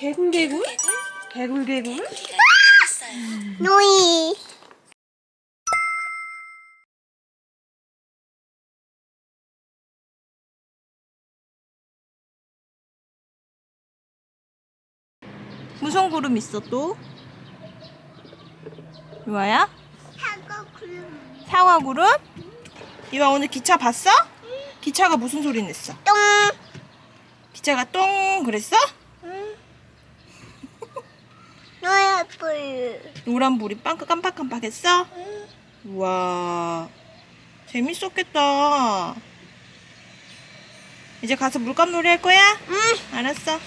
개굴 개굴? 개굴 개굴 개굴? 개구리가 나타났어요. 노이 무슨 구름 있어 또? 유아야? 사과 구름 사과 구름? 유아 오늘 기차 봤어? 기차가 무슨 소리 냈어? 똥 기차가 똥 그랬어? 노야 불 노란 불이 빵 깜빡깜빡했어? 우와 재밌었겠다 이제 가서 물감놀이 할 거야? 응. 알았어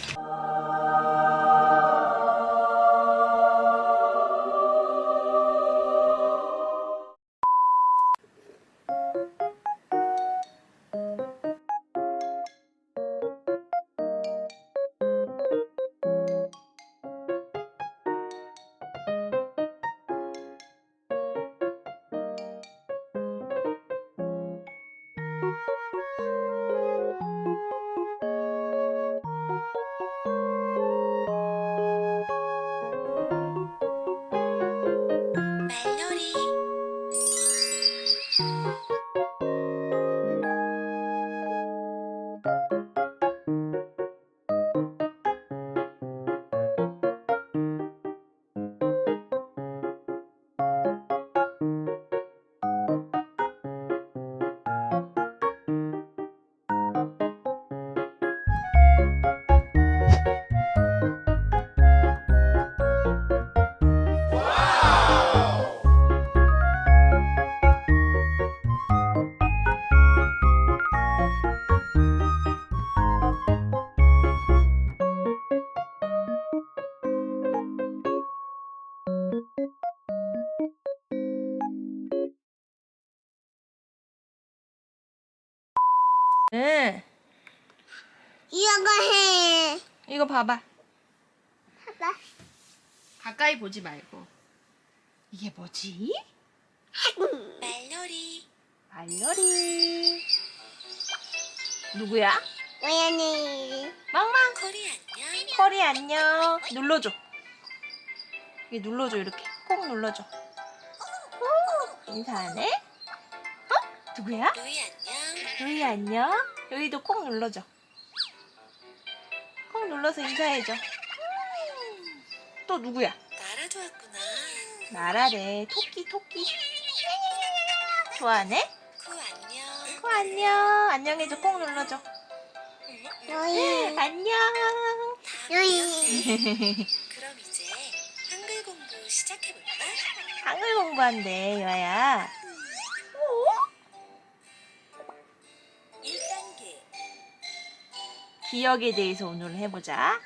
응 이어가 해. 이거 봐봐. 봐봐. 가까이 보지 말고. 이게 뭐지? 말놀이 말놀이 누구야? 오연이. 망망. 코리 안녕. 커리 안녕. 눌러줘. 이게 눌러줘 이렇게. 꼭 눌러줘. 오, 인사하네. 어? 누구야? 루이 안녕 요이 안녕? 요이도 꼭 눌러줘. 꼭 눌러서 인사해줘. 또 누구야? 나라도 왔구나. 나라래. 토끼 토끼. 좋아하네? 구 안녕. 코 안녕. 안녕해줘. 꼭 눌러줘. 노이 안녕. 노이. 그럼 이제 한글 공부 시작해볼까? 한글 공부한대 요아야 기억에 대해서 오늘 해보자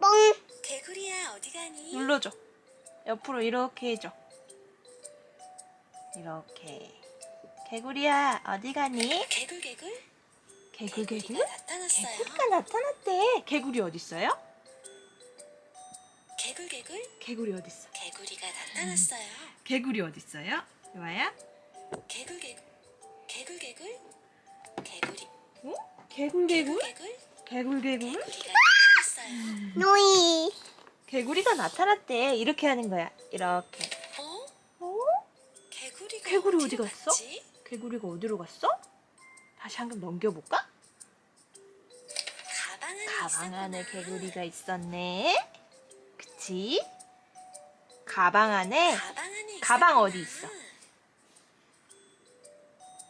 뻥 개구리야 어디 가니? 눌러줘 옆으로 이렇게 해줘 이렇게 개구리야 어디 가니? 개굴 개굴 개굴 개굴? 개구리가 나타났어요 개구리가 나타났대 개구리 어딨어요? 개굴 개굴 개구리 어딨어? 개구리가 나타났어요 개구리 어딨어요? 요아야? 개굴 개굴 개굴 개굴 개구리 어? 개굴 개굴? 개굴 개굴 노이 개구리가 나타났대 이렇게 하는 거야 이렇게 어? 어? 개구리가 개구리 어디 갔어? 갔지? 개구리가 어디로 갔어? 다시 한 번 넘겨볼까? 가방 안에 가방 안에. 개구리가 있었네. 그치? 가방 안에 가방 안에 가방. 어디 있어?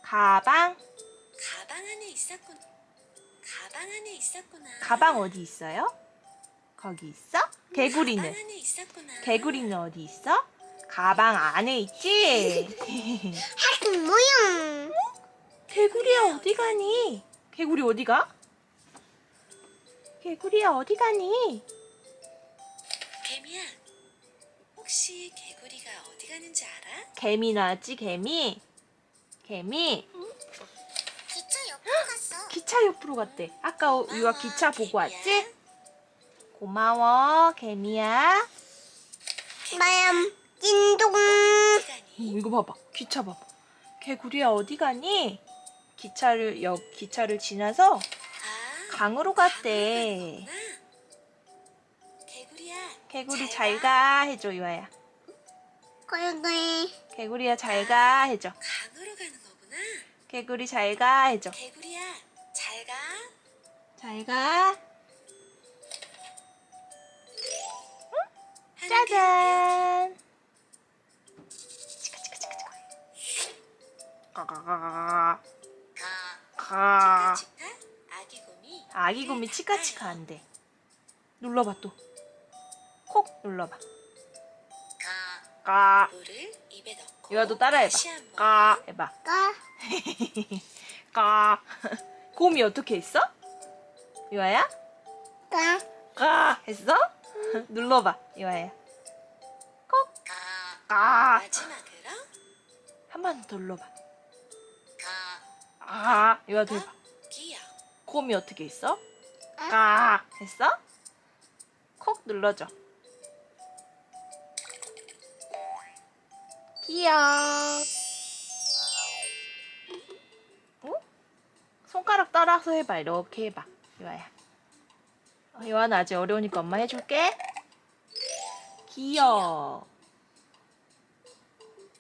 가방 안에 있었구나. 가방 안에 있었구나. 가방 어디 있어요? 거기 있어? 가방 개구리는 안에 있었구나. 개구리는 어디 있어? 가방 안에 있지? 하트 모양 개구리야 어디 가니? 개구리 어디 가? 개구리야 어디 가니? 개미야. 혹시 개구리가 어디 가는지 알아? 개미 나왔지 개미? 개미 기차 옆으로 갔대. 아까 어, 유아 기차 보고. 왔지? 고마워 개미야. 마ям 찐동? 어, 이거 봐봐. 기차 봐봐. 개구리야 어디 가니? 기차를 역 기차를 지나서 아, 강으로 갔대. 개구리 잘잘가 해줘 유아야. 거기 개구리야 잘 가 해줘. 개구리 잘 가 해줘. 개구리야, 잘 가. 잘 가. 하늘 짜잔. 치카 치카 치카 치카. 가가가가. 가. 가. 치카 아기 곰이. 아기 곰이 치카치카 한대. 눌러봐 또. 콕 눌러봐. 가. 까. 물을 입에 넣고. 유아도 따라해봐. 까 해봐. 가 까. 곰이 어떻게 했어? 유아야? 가까 했어? 눌러봐 유아야. 콕. 가. 까. 마지막으로. 한번더 눌러봐. 가. 아, 해봐. 기억. 곰이 어떻게 했어? 까 했어? 콕 눌러줘. 귀여워. 손가락 따라서 해봐. 이렇게 해봐. 어, 유아는 아직 어려우니까 엄마 해줄게. 기억.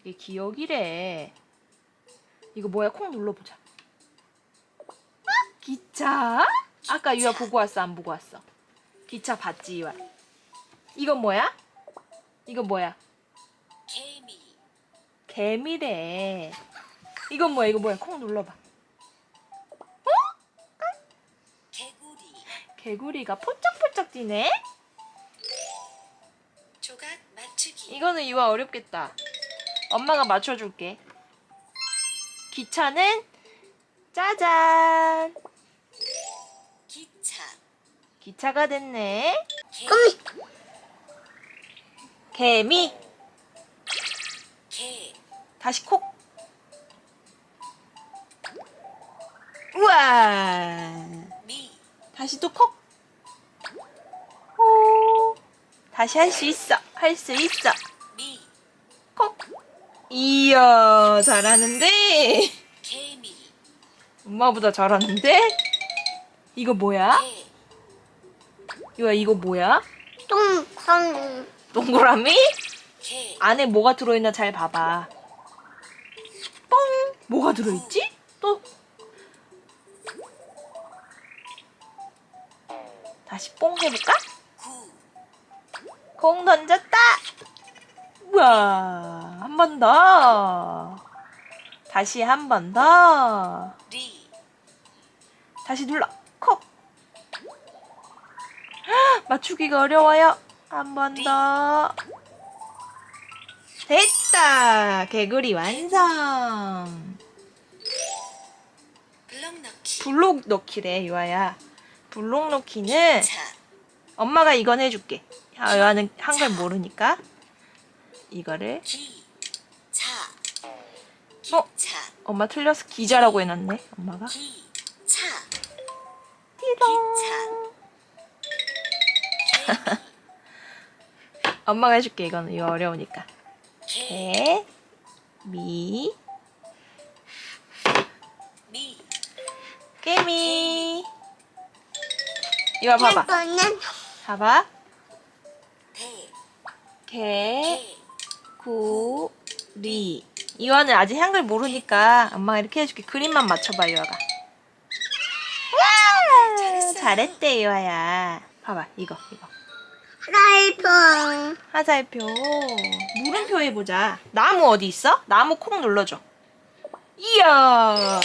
이게 기억이래. 이거 뭐야? 콕 눌러보자. 아, 기차? 아까 유아 보고 왔어? 안 보고 왔어? 기차 봤지 유아? 이건 뭐야? 이건 뭐야? 개미. 개미래. 이건 뭐야? 이거 뭐야? 콕 눌러봐. 개구리가 포짝포짝 뛰네? 조각 맞추기. 이거는 유아 어렵겠다. 엄마가 맞춰줄게. 기차는 짜잔. 기차. 기차가 됐네. 개. 개미. 개. 다시 콕. 우와. 미. 다시 또 콕. 다시 할 수 있어. 할 수 있어. 미. 콕. 이야, 잘하는데. 개미. 엄마보다 잘하는데? 이거 뭐야? 개. 유아, 이거 뭐야? 똥콩 동그라미? 개. 안에 뭐가 들어있나 잘 봐봐. 뻥! 뭐가 들어있지? 또. 다시 뽕 해볼까? 구. 공 던졌다! 우와, 한 번 더. 다시 한 번 더. 리. 다시 눌러. 콕. 헉, 맞추기가 어려워요. 한 번 더. 됐다. 개구리 완성. 블럭 넣기. 블록 넣기래, 유아야. 블록 넣기는 차. 엄마가 이건 해줄게. 아, 유아는 한글 모르니까. 이거를. 어? 차. 엄마 틀려서 기자라고 해놨네, 엄마가. 띠동. 엄마가 해줄게, 이거는. 이거 어려우니까. 개. 개, 미, 미. 깨미. 이거 봐봐. 봐봐. 대. 개, 개. 구, 리. 이화는 아직 한글 모르니까 엄마가 이렇게 해줄게. 그림만 맞춰봐, 이화가. 와! 잘했대, 이화야. 봐봐, 이거, 이거. 라이프 화살표. 물음표 해보자. 나무 어디 있어? 나무 콕 눌러줘. 이야.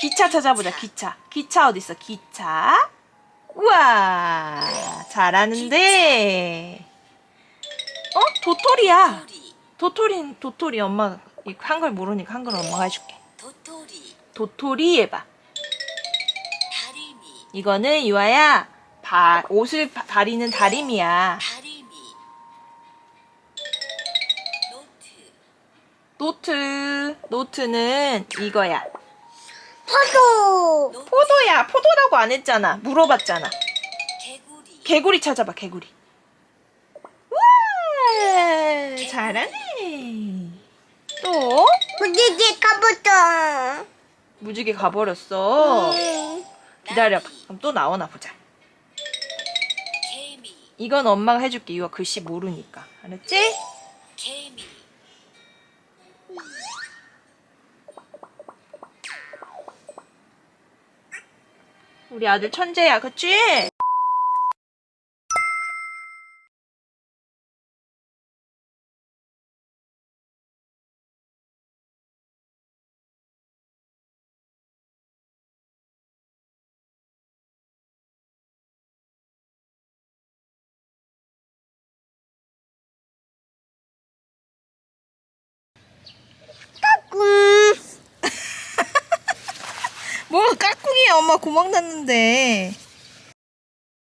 기차 찾아보자, 기차. 기차 어디 있어? 기차. 우와. 잘하는데. 어? 도토리야. 도토리. 도토리, 엄마 이 한글 모르니까 한글 엄마가 해줄게. 도토리. 도토리 해봐. 이거는 유아야. 바, 옷을 바- 다리는 다림이야. 다리미. 노트. 노트. 노트는 이거야. 포도. 포도야, 포도라고 안 했잖아. 물어봤잖아. 개구리. 개구리 찾아봐, 개구리. 와! 잘하네. 또 무지개 가보자. 무지개 가버렸어. 기다려봐. 그럼 또 나오나 보자. 이건 엄마가 해줄게. 이거 글씨 모르니까. 알았지? 우리 아들 천재야, 그치? 뭐 까꿍 엄마 구멍 났는데.